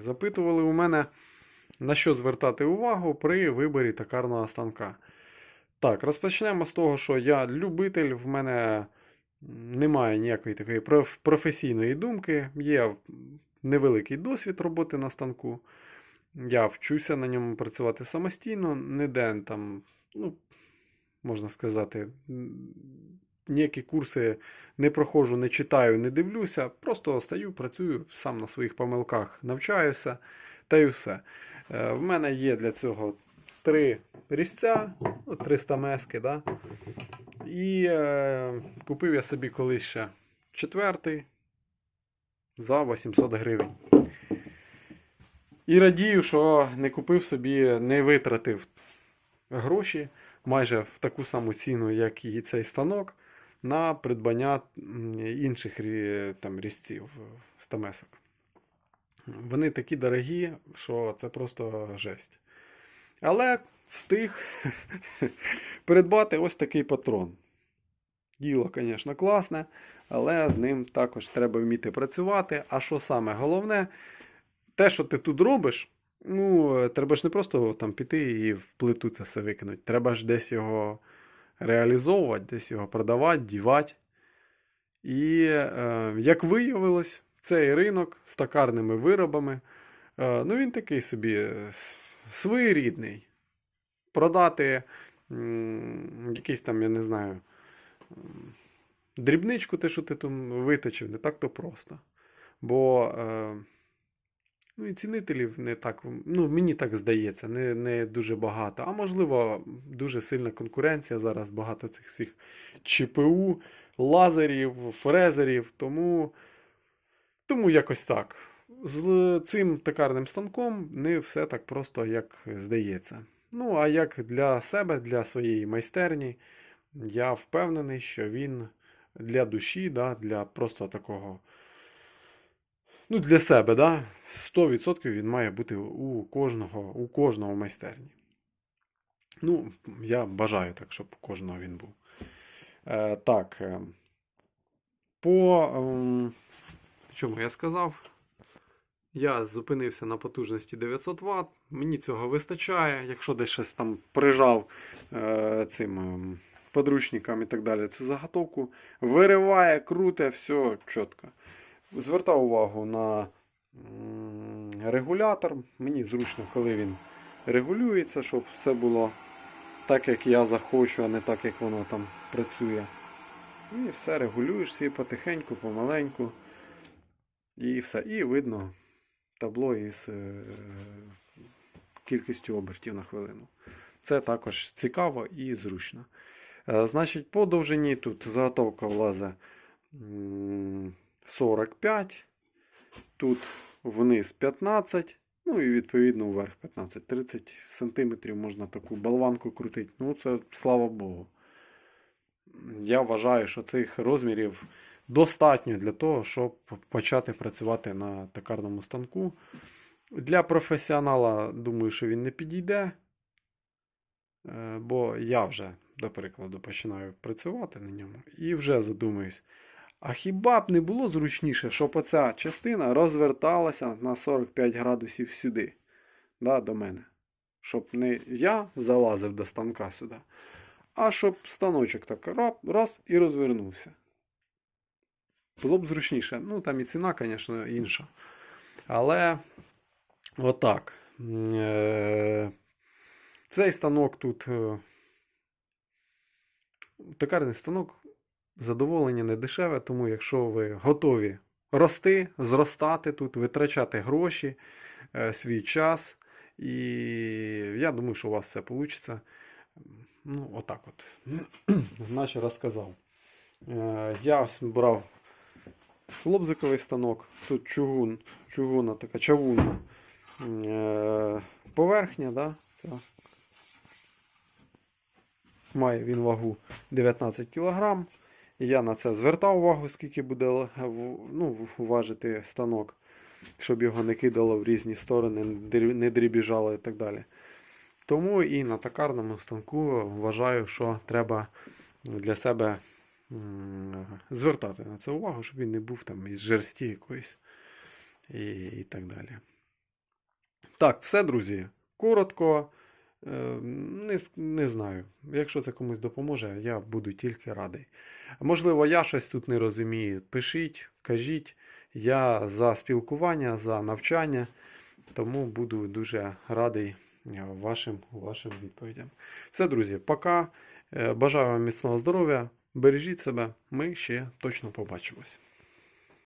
Запитували у мене, на що звертати увагу при виборі токарного станка. Так, розпочнемо з того, що я любитель, в мене немає ніякої такої професійної думки. Є невеликий досвід роботи на станку. Я вчуся на ньому працювати самостійно, ніде там, ну, можна сказати, ніякі курси не проходжу, не читаю, не дивлюся. Просто стаю, працюю сам на своїх помилках, навчаюся та й все. Е, В мене є для цього три різця, ну, 300 мески, да? і е, купив я собі колись ще четвертий за 800 гривень. І радію, що не купив собі, не витратив гроші майже в таку саму ціну, як і цей станок, на придбання інших там, різців стамесок. Вони такі дорогі, що це просто жесть. Але встиг придбати ось такий патрон. Діло, звісно, класне, але з ним також треба вміти працювати. А що саме головне, те, що ти тут робиш, ну, треба ж не просто там піти і в плиту це все викинути. Треба ж десь його реалізовувати, десь його продавати, дівати. І е, як виявилось, цей ринок з токарними виробами, е, ну він такий собі е, своєрідний. Продати якийсь там, я не знаю, дрібничку, те, що ти там виточив, не так то просто. Бо ну, і цінителів не так, ну, мені так здається, не, не дуже багато. А можливо, дуже сильна конкуренція зараз, багато цих всіх ЧПУ, лазерів, фрезерів. Тому, тому якось так. З цим токарним станком не все так просто, як здається. Ну, а як для себе, для своєї майстерні, я впевнений, що він для душі, да, для просто такого. Ну, для себе, да, 100% він має бути у кожного, у кожного майстерні. Ну, я бажаю так, щоб у кожного він був. Е, так. Е, по ем, чому я сказав? Я зупинився на потужності 900 Вт. Мені цього вистачає. Якщо десь щось там прижав е, цим ем, подручникам і так далі цю заготовку, вириває, круте, все чітко. Звертав увагу на регулятор. Мені зручно, коли він регулюється, щоб все було так, як я захочу, а не так, як воно там працює. І все регулюєш собі потихеньку, помаленьку. І все. І видно табло із е, кількістю обертів на хвилину. Це також цікаво і зручно. Е, Значить, по довжині тут заготовка влазить 45, тут вниз 15, ну і відповідно вверх 15-30 см можна таку болванку крутити. Ну, це слава Богу. Я вважаю, що цих розмірів достатньо для того, щоб почати працювати на токарному станку. Для професіонала, думаю, що він не підійде. Е, Бо я вже, до прикладу, починаю працювати на ньому і вже задумуюсь. А хіба б не було зручніше, щоб оця частина розверталася на 45 градусів сюди, да, до мене. Щоб не я залазив до станка сюди, а щоб станочок так раз і розвернувся. Було б зручніше. Ну, там і ціна, звісно, інша. Але отак. Е, Цей станок тут. е, Токарний станок задоволення не дешеве, тому якщо ви готові рости, зростати тут, витрачати гроші, е, свій час, і я думаю, що у вас все вийде. Ну, отак от. Наче розказав. Е, Я ось брав лобзиковий станок, тут чугун, чугунна така чавунна е, поверхня, да, ця. Має він вагу 19 кг. Я на це звертав увагу, скільки буде л- ну, важити станок, щоб його не кидало в різні сторони, не дрібіжало і так далі. Тому і на токарному станку вважаю, що треба для себе звертати на це увагу, щоб він не був там із жерсті якоїсь і, і так далі. Так, все, друзі. Коротко. Е, Не, не знаю. Якщо це комусь допоможе, я буду тільки радий. Можливо, я щось тут не розумію. Пишіть, кажіть. Я за спілкування, за навчання, тому буду дуже радий е, вашим, вашим відповідям. Все, друзі, пока. Е, Бажаю вам міцного здоров'я. Бережіть себе. Ми ще точно побачимось.